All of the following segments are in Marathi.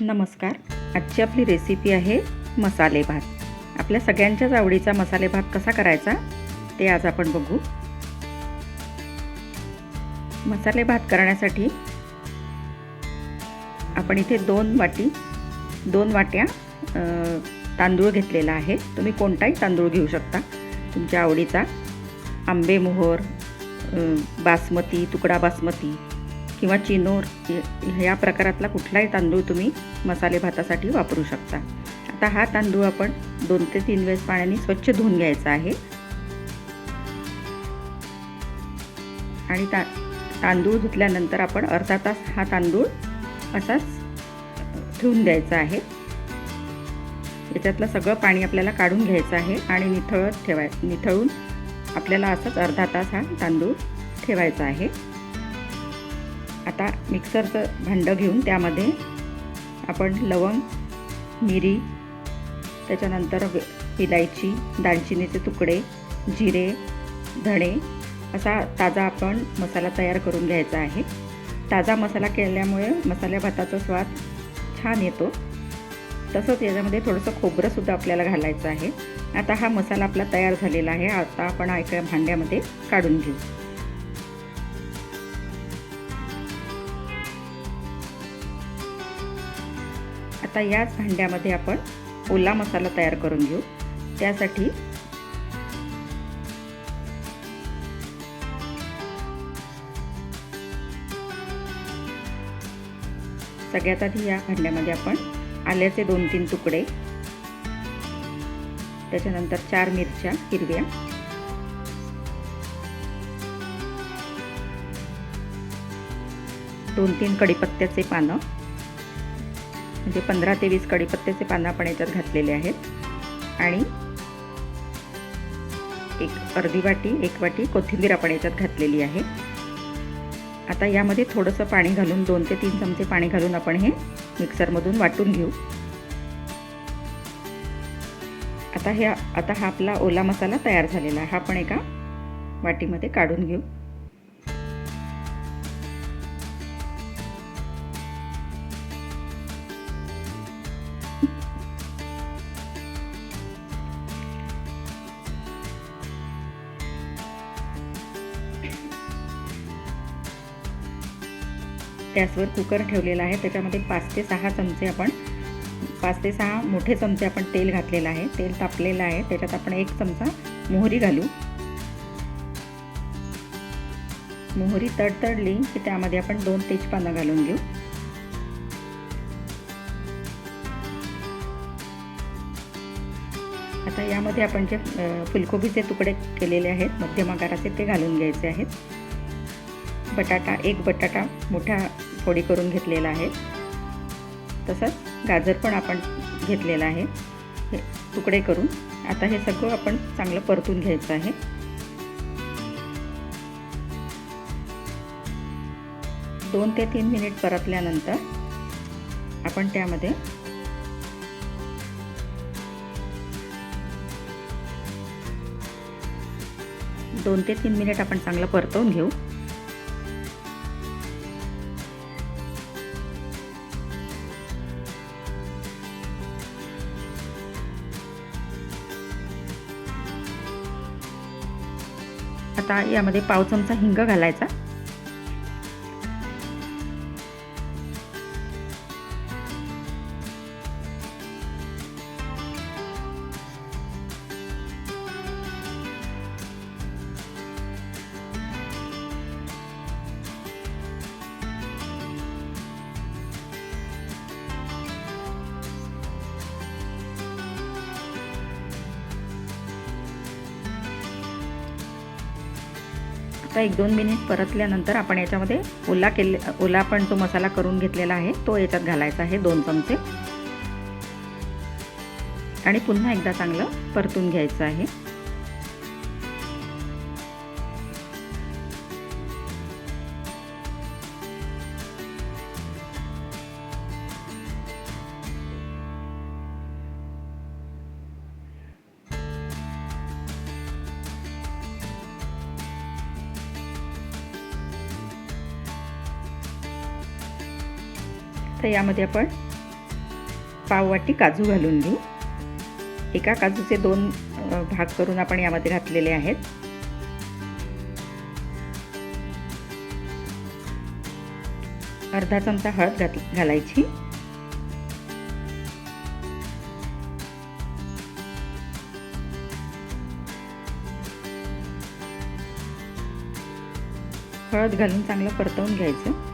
नमस्कार. आजची आपली रेसिपी आहे मसाले भात. आपल्या सगळ्यांच्याच आवडीचा मसाले भात कसा करायचा ते आज आपण बघू. मसाले भात करण्यासाठी आपण इथे दोन वाटी दोन वाट्या तांदूळ घेतलेला आहे. तुम्ही कोणताही तांदूळ घेऊ शकता. तुमच्या आवडीचा आंबे मोहर बासमती तुकडा बासमती किंवा चिनोर ह्या प्रकारातला कुठलाही तांदूळ तुम्ही मसाले भातासाठी वापरू शकता. आता हा तांदूळ आपण दोन ते तीन वेळेस पाण्याने स्वच्छ धुवून घ्यायचा आहे. आणि ता तांदूळ धुतल्यानंतर आपण अर्धा तास हा तांदूळ असाच ठेवून द्यायचा आहे. याच्यातलं सगळं पाणी आपल्याला काढून घ्यायचं आहे आणि निथळत ठेवाय निथळून आपल्याला असंच अर्धा तास हा तांदूळ ठेवायचा आहे. आता मिक्सरचं भांडं घेऊन त्यामध्ये आपण लवंग मिरी त्याच्यानंतर वे- इलायची दालचिनीचे तुकडे जिरे धणे असा ताजा आपण मसाला तयार करून घ्यायचा आहे. ताजा मसाला केल्यामुळे मसाल्या भाताचा स्वाद छान येतो. तसंच याच्यामध्ये थोडंसं खोबरंसुद्धा आपल्याला घालायचं आहे. आता हा मसाला आपला तयार झालेला आहे. आता आपण एका भांड्यामध्ये काढून घेऊ. आता याच भांड्यामध्ये आपण ओला मसाला तयार करून घेऊ. त्यासाठी सगळ्यात आधी या भांड्यामध्ये आपण आल्याचे दोन तीन तुकडे त्याच्यानंतर चार मिरच्या हिरव्या दोन तीन कढीपत्त्याचे पानं म्हणजे पंधरा ते वीस कडीपत्त्याचे पानं आपण याच्यात घातलेले आहेत. आणि एक अर्धी वाटी एक वाटी कोथिंबीर आपण याच्यात घातलेली आहे. आता यामध्ये थोडंसं पाणी घालून दोन ते तीन चमचे पाणी घालून आपण हे मिक्सरमधून वाटून घेऊ. आता हे आता हा आपला ओला मसाला तयार झालेला आहे. हा आपण एका वाटीमध्ये काढून घेऊ. गॅसवर कुकर ठेवलेला आहे. त्याच्यामध्ये पाच ते सहा चमचे आपण पाच ते सहा मोठे चमचे आपण तेल घातलेलं आहे. तेल तापलेलं आहे. त्याच्यात आपण एक चमचा मोहरी घालू. मोहरी तडतडली की त्यामध्ये आपण दोन तेजपानं घालून घेऊ. आता यामध्ये आपण जे फुलकोबीचे तुकडे केलेले आहेत मध्यम आकाराचे ते घालून घ्यायचे आहेत. बटाटा एक बटाटा मोठ्या फोडी करून घेतलेला आहे. तसंच गाजर पण आपण घेतलेला आहे. हे तुकडे करून आता हे सगळं आपण चांगलं परतून घ्यायचं आहे. दोन ते तीन मिनिट परतल्यानंतर आपण त्यामध्ये दोन ते तीन मिनिट आपण चांगलं परतवून घेऊ. आता यामध्ये पाव चमचा हिंग घालायचा. आता एक दोन मिनिट परतल्यानंतर आपण याच्यामध्ये ओला केले ओला पण तो मसाला करून घेतलेला आहे. तो याच्यात घालायचा आहे दोन चमचे. आणि पुन्हा एकदा चांगलं परतून घ्यायचं आहे. तर यामध्ये आपण पाववाटी काजू घालून घेऊ. एका काजूचे दोन भाग करून आपण यामध्ये घातलेले आहेत. अर्धा चमचा हळद घात घालायची. हळद घालून चांगलं परतवून घ्यायचं.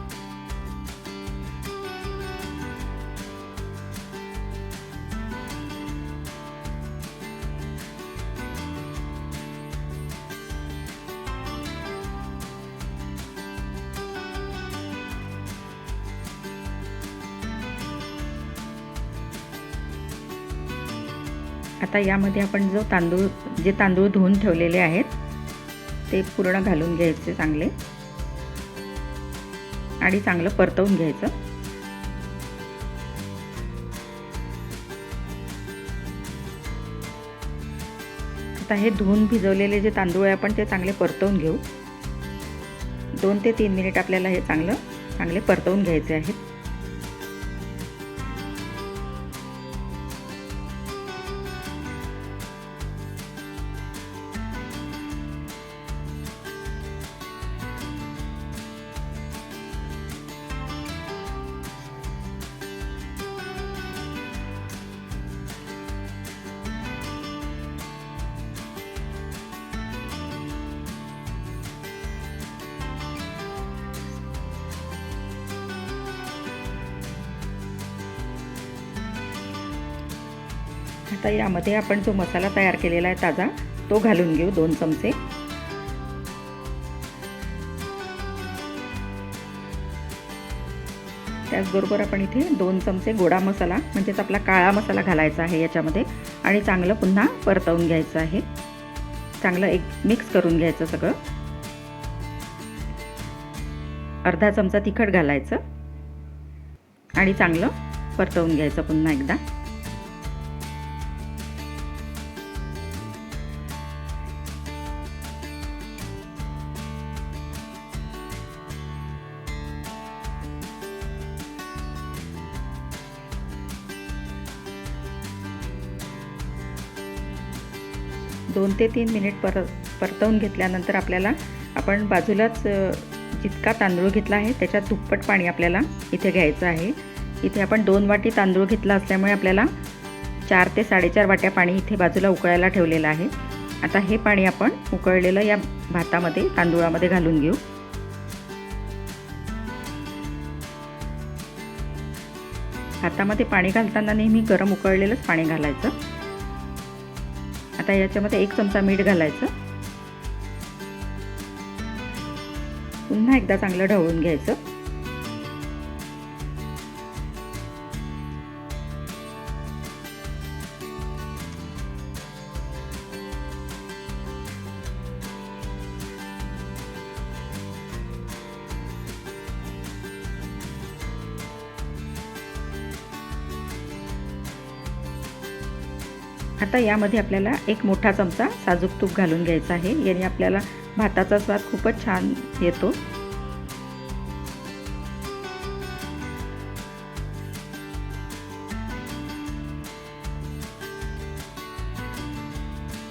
आता यामध्ये आपण जो तांदूळ जे तांदूळ धुवून ठेवलेले आहेत ते पूर्ण घालून घ्यायचे चांगले. आणि चांगलं परतवून घ्यायचं. आता हे धुवून भिजवलेले जे तांदूळ आहे आपण ते चांगले परतवून घेऊ. दोन ते तीन मिनिट आपल्याला हे चांगलं चांगले परतवून घ्यायचे आहेत. आता यामध्ये आपण जो मसाला तयार केलेला आहे ताजा तो घालून घेऊ दोन चमचे. त्याचबरोबर आपण इथे दोन चमचे गोडा मसाला म्हणजेच आपला काळा मसाला घालायचा आहे याच्यामध्ये आणि चांगलं पुन्हा परतवून घ्यायचं आहे. चांगलं एक मिक्स करून घ्यायचं सगळं. अर्धा चमचा तिखट घालायचं. आणि चांगलं परतवून घ्यायचं पुन्हा एकदा. ते तीन मिनिट पर परतवून घेतल्यानंतर आपल्याला आपण बाजूलाच जितका तांदूळ घेतला आहे त्याच्यात दुप्पट पाणी आपल्याला इथे घ्यायचं आहे. इथे आपण दोन वाटी तांदूळ घेतला असल्यामुळे आपल्याला चार ते साडेचार वाट्या पाणी इथे बाजूला उकळायला ठेवलेलं आहे. आता हे पाणी आपण उकळलेलं या भातामध्ये तांदूळामध्ये घालून घेऊ. भातामध्ये पाणी घालताना नेहमी गरम उकळलेलंच पाणी घालायचं. आता याच्यामध्ये एक चमचा मीठ घालायचं. पुन्हा एकदा चांगलं ढवळून घ्यायचं. आता यामध्ये आपल्याला एक मोठा चमचा साजूक तूप घालून घ्यायचा आहे. याने आपल्याला भाताचा स्वाद खूपच छान येतो.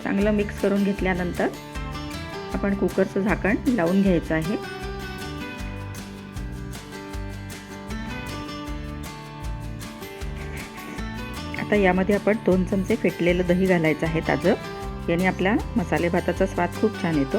चांगलं मिक्स करून घेतल्यानंतर आपण कुकरचं झाकण लावून घ्यायचं आहे. आता यामध्ये आपण दोन चमचे फेटलेलं दही घालायचं आहे ताजं. याने आपला मसाले भाताचा स्वाद खूप छान येतो.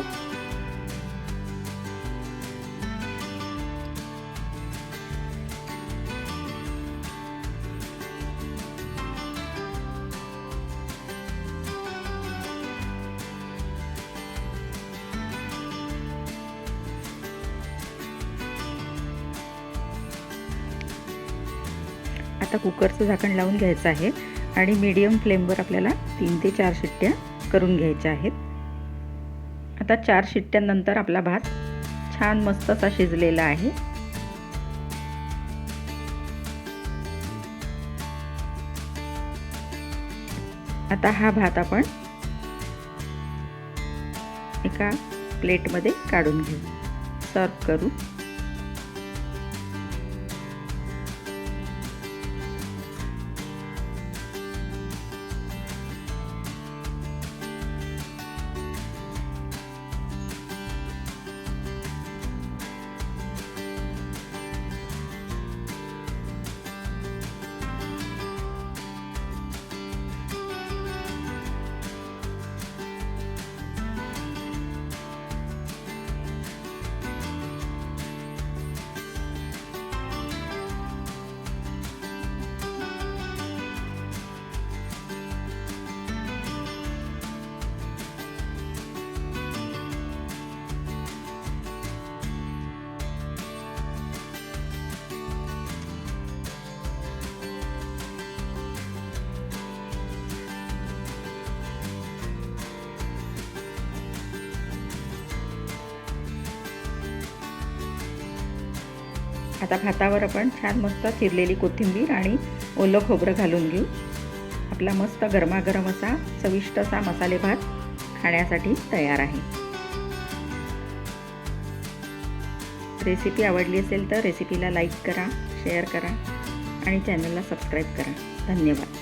आता कुकरचं झाकण लावून घ्यायचं आहे आणि मीडियम फ्लेमवर आपल्याला तीन ते चार शिट्ट्या करून घ्यायच्या आहेत. आता चार शिट्ट्यांनंतर आपला भात छान मस्त असा शिजलेला आहे. आता हा भात आपण एका प्लेटमध्ये काढून घेऊ. सर्व करू. आता भातावर आपण छान मस्त चिरलेली कोथिंबीर आणि ओलं खोबरं घालून घेऊ. आपला मस्त गरमागरम असा चविष्ट असा मसाले भात खाण्यासाठी तयार आहे. रेसिपी आवडली असेल तर रेसिपीला लाईक करा शेअर करा आणि चॅनलला सबस्क्राईब करा. धन्यवाद.